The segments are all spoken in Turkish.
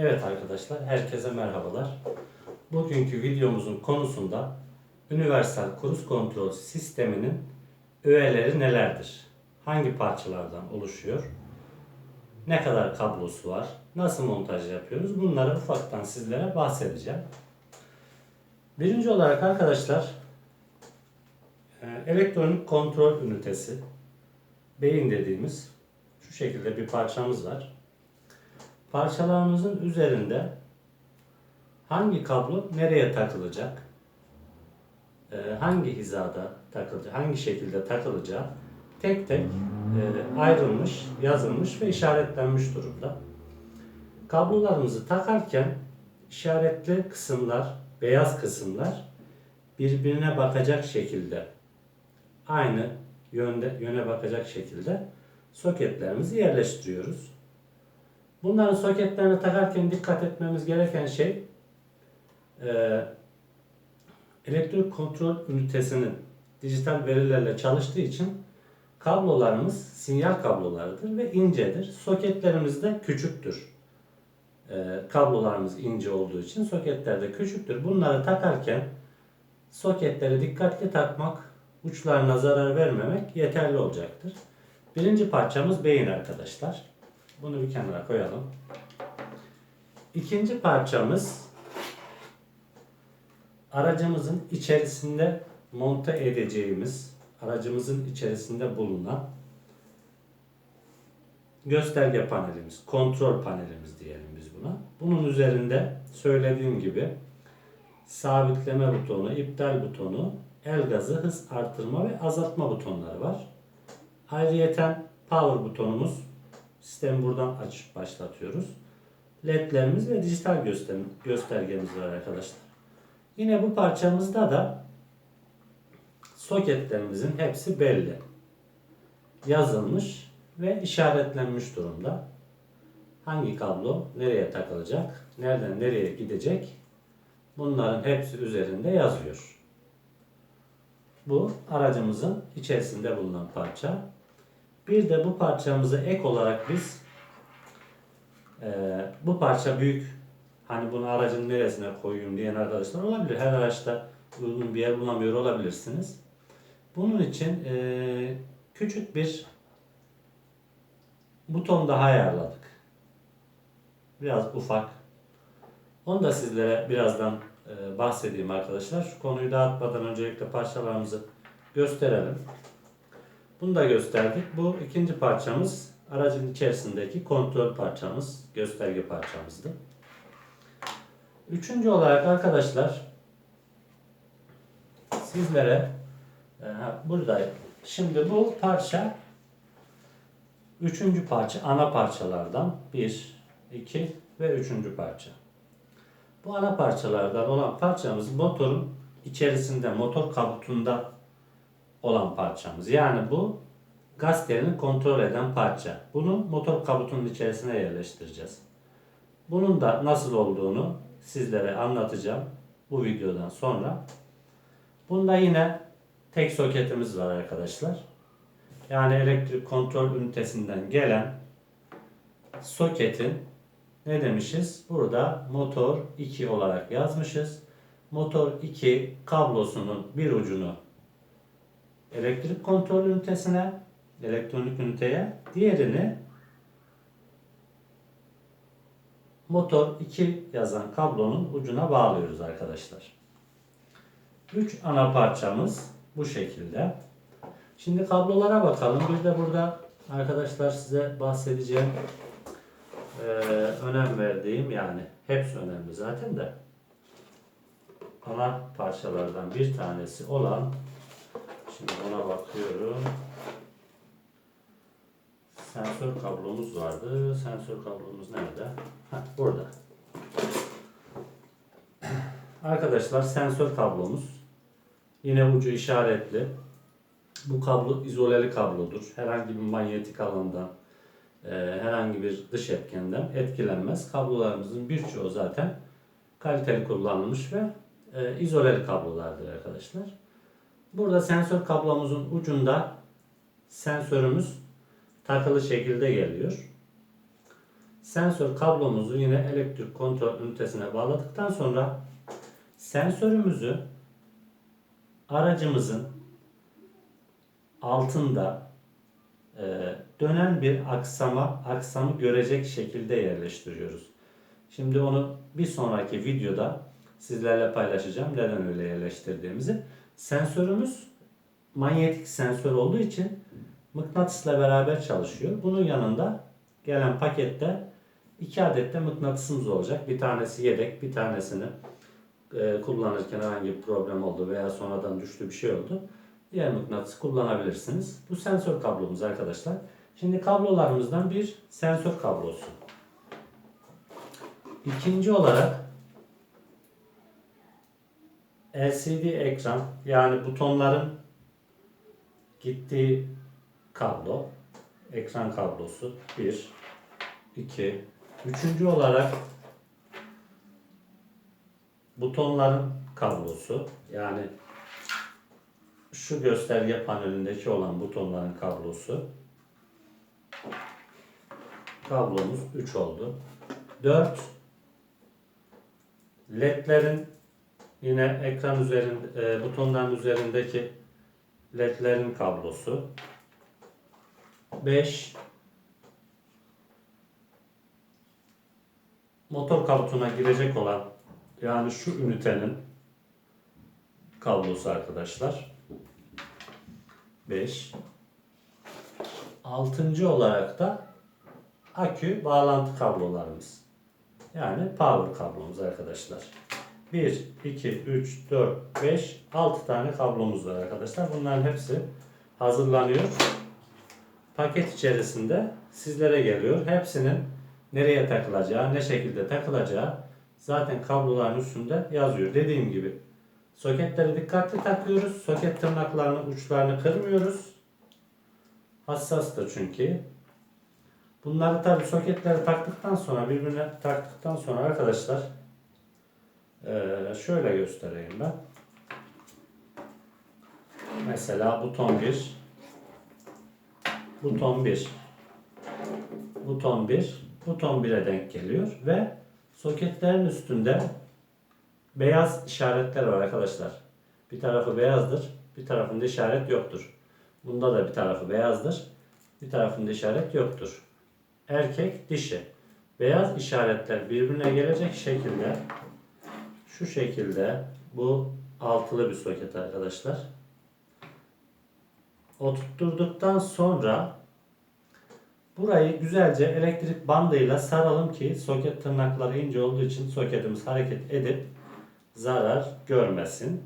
Evet arkadaşlar, herkese merhabalar. Bugünkü videomuzun konusunda Universal Cruise Control sisteminin öğeleri nelerdir? Hangi parçalardan oluşuyor? Ne kadar kablosu var? Nasıl montaj yapıyoruz? Bunları ufaktan sizlere bahsedeceğim. Birinci olarak arkadaşlar e, elektronik kontrol ünitesi beyin dediğimiz şu şekilde bir parçamız var. Parçalarımızın üzerinde hangi kablo nereye takılacak, e, hangi hizada takılacak, hangi şekilde takılacağı tek tek e, ayrılmış, yazılmış ve işaretlenmiş durumda. Kablolarımızı takarken işaretli kısımlar, beyaz kısımlar birbirine bakacak şekilde aynı yönde yöne bakacak şekilde soketlerimizi yerleştiriyoruz. Bunların soketlerini takarken dikkat etmemiz gereken şey e, elektrik kontrol ünitesinin dijital verilerle çalıştığı için kablolarımız sinyal kablolarıdır ve incedir. Soketlerimiz de küçüktür. E, kablolarımız ince olduğu için soketler de küçüktür. Bunları takarken soketleri dikkatli takmak, uçlarına zarar vermemek yeterli olacaktır. Birinci parçamız beyin arkadaşlar. Bunu bir kenara koyalım. İkinci parçamız aracımızın içerisinde monte edeceğimiz, aracımızın içerisinde bulunan gösterge panelimiz, kontrol panelimiz diyelim biz buna. Bunun üzerinde söylediğim gibi sabitleme butonu, iptal butonu, el gazı, hız artırma ve azaltma butonları var. Ayrıyeten power butonumuz Sistemi buradan açıp başlatıyoruz. LED'lerimiz ve dijital göster göstergemiz var arkadaşlar. Yine bu parçamızda da soketlerimizin hepsi belli. Yazılmış ve işaretlenmiş durumda. Hangi kablo nereye takılacak, nereden nereye gidecek bunların hepsi üzerinde yazıyor. Bu aracımızın içerisinde bulunan parça. Bir de bu parçamızı ek olarak biz e, bu parça büyük hani bunu aracın neresine koyayım diyen arkadaşlar olabilir. Her araçta uygun bir yer bulamıyor olabilirsiniz. Bunun için e, küçük bir buton daha ayarladık. Biraz ufak. Onu da sizlere birazdan e, bahsedeyim arkadaşlar. Şu konuyu dağıtmadan öncelikle parçalarımızı gösterelim. Bunu da gösterdik. Bu ikinci parçamız aracın içerisindeki kontrol parçamız, gösterge parçamızdı. Üçüncü olarak arkadaşlar sizlere e, burada şimdi bu parça üçüncü parça ana parçalardan bir, iki ve üçüncü parça. Bu ana parçalardan olan parçamız motorun içerisinde, motor kabutunda olan parçamız. Yani bu gaz telini kontrol eden parça. Bunu motor kabutunun içerisine yerleştireceğiz. Bunun da nasıl olduğunu sizlere anlatacağım bu videodan sonra. Bunda yine tek soketimiz var arkadaşlar. Yani elektrik kontrol ünitesinden gelen soketin ne demişiz? Burada motor 2 olarak yazmışız. Motor 2 kablosunun bir ucunu elektrik kontrol ünitesine, elektronik üniteye, diğerini motor 2 yazan kablonun ucuna bağlıyoruz arkadaşlar. 3 ana parçamız bu şekilde. Şimdi kablolara bakalım. Bir de burada arkadaşlar size bahsedeceğim e, önem verdiğim yani hepsi önemli zaten de ana parçalardan bir tanesi olan Şimdi ona bakıyorum. Sensör kablomuz vardı. Sensör kablomuz nerede? Heh, burada. Arkadaşlar sensör kablomuz. Yine ucu işaretli. Bu kablo izoleli kablodur. Herhangi bir manyetik alandan, e, herhangi bir dış etkenden etkilenmez. Kablolarımızın birçoğu zaten kaliteli kullanılmış ve e, izoleli kablolardır arkadaşlar. Burada sensör kablomuzun ucunda sensörümüz takılı şekilde geliyor. sensör kablomuzu yine elektrik kontrol ünitesine bağladıktan sonra sensörümüzü aracımızın altında e, dönen bir aksama, aksamı görecek şekilde yerleştiriyoruz. Şimdi onu bir sonraki videoda sizlerle paylaşacağım neden öyle yerleştirdiğimizi. Sensörümüz manyetik sensör olduğu için mıknatısla beraber çalışıyor. Bunun yanında gelen pakette iki adet de mıknatısımız olacak. Bir tanesi yedek, bir tanesini e, kullanırken herhangi bir problem oldu veya sonradan düştü bir şey oldu. Diğer mıknatısı kullanabilirsiniz. Bu sensör kablomuz arkadaşlar. Şimdi kablolarımızdan bir sensör kablosu. İkinci olarak LCD ekran yani butonların gittiği kablo, ekran kablosu 1, 2, üçüncü olarak butonların kablosu yani şu gösterge panelindeki olan butonların kablosu kablomuz 3 oldu. 4 ledlerin yine ekran üzerinde e, butonların üzerindeki ledlerin kablosu 5 motor kabutuna girecek olan yani şu ünitenin kablosu arkadaşlar 5 Altıncı olarak da akü bağlantı kablolarımız. Yani power kablomuz arkadaşlar. 1, 2, 3, 4, 5, 6 tane kablomuz var arkadaşlar. Bunların hepsi hazırlanıyor. Paket içerisinde sizlere geliyor. Hepsinin nereye takılacağı, ne şekilde takılacağı zaten kabloların üstünde yazıyor. Dediğim gibi soketleri dikkatli takıyoruz. Soket tırnaklarının uçlarını kırmıyoruz. Hassastır çünkü. Bunları tabi soketleri taktıktan sonra birbirine taktıktan sonra arkadaşlar eee, şöyle göstereyim ben. Mesela buton 1 buton 1 buton 1 buton 1'e denk geliyor ve soketlerin üstünde beyaz işaretler var arkadaşlar. Bir tarafı beyazdır, bir tarafında işaret yoktur. Bunda da bir tarafı beyazdır, bir tarafında işaret yoktur. Erkek, dişi. Beyaz işaretler birbirine gelecek şekilde şu şekilde bu altılı bir soket arkadaşlar. Oturtturduktan sonra burayı güzelce elektrik bandıyla saralım ki soket tırnakları ince olduğu için soketimiz hareket edip zarar görmesin.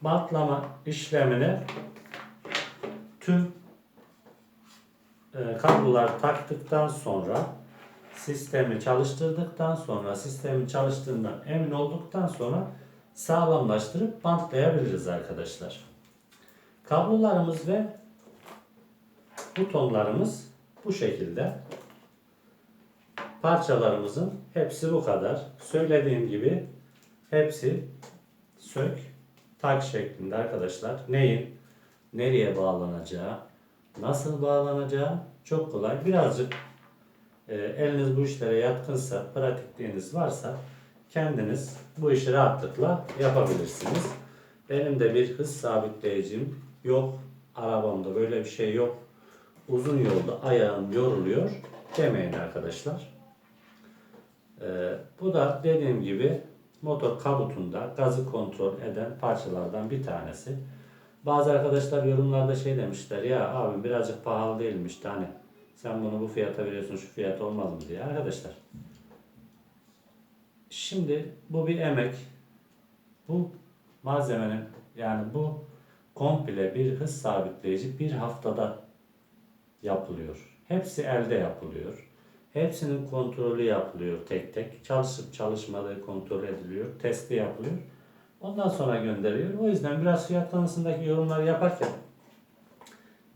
Bantlama işlemini tüm e, kablolar taktıktan sonra sistemi çalıştırdıktan sonra sistemin çalıştığından emin olduktan sonra sağlamlaştırıp bantlayabiliriz arkadaşlar. Kablolarımız ve butonlarımız bu şekilde. Parçalarımızın hepsi bu kadar. Söylediğim gibi hepsi sök tak şeklinde arkadaşlar. Neyin nereye bağlanacağı, nasıl bağlanacağı çok kolay. Birazcık e, eliniz bu işlere yatkınsa, pratikliğiniz varsa kendiniz bu işi rahatlıkla yapabilirsiniz. Benim de bir hız sabitleyicim yok. Arabamda böyle bir şey yok. Uzun yolda ayağım yoruluyor demeyin arkadaşlar. Ee, bu da dediğim gibi motor kabutunda gazı kontrol eden parçalardan bir tanesi. Bazı arkadaşlar yorumlarda şey demişler ya abi birazcık pahalı değilmiş de hani sen bunu bu fiyata veriyorsun şu fiyat olmaz mı diye arkadaşlar. Şimdi bu bir emek. Bu malzemenin yani bu komple bir hız sabitleyici bir haftada yapılıyor. Hepsi elde yapılıyor. Hepsinin kontrolü yapılıyor tek tek. Çalışıp çalışmadığı kontrol ediliyor. Testi yapılıyor. Ondan sonra gönderiyor. O yüzden biraz fiyat konusundaki yorumları yaparken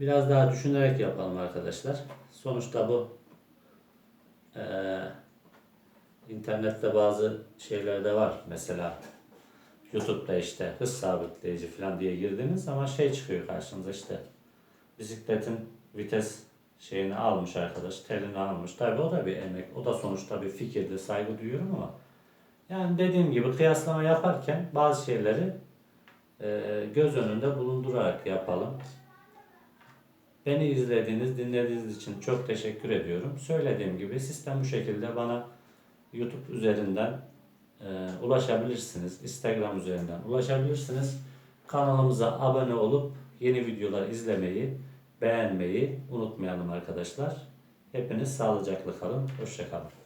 biraz daha düşünerek yapalım arkadaşlar. Sonuçta bu eee internette bazı şeyler de var. Mesela YouTube'da işte hız sabitleyici falan diye girdiğiniz zaman şey çıkıyor karşınıza işte bisikletin vites şeyini almış arkadaş, terini almış. Tabii o da bir emek, o da sonuçta bir fikirdi, saygı duyuyorum ama yani dediğim gibi kıyaslama yaparken bazı şeyleri e, göz önünde bulundurarak yapalım. Beni izlediğiniz, dinlediğiniz için çok teşekkür ediyorum. Söylediğim gibi sistem bu şekilde bana YouTube üzerinden e, ulaşabilirsiniz. Instagram üzerinden ulaşabilirsiniz. Kanalımıza abone olup yeni videolar izlemeyi, beğenmeyi unutmayalım arkadaşlar. Hepiniz sağlıcakla kalın. Hoşçakalın.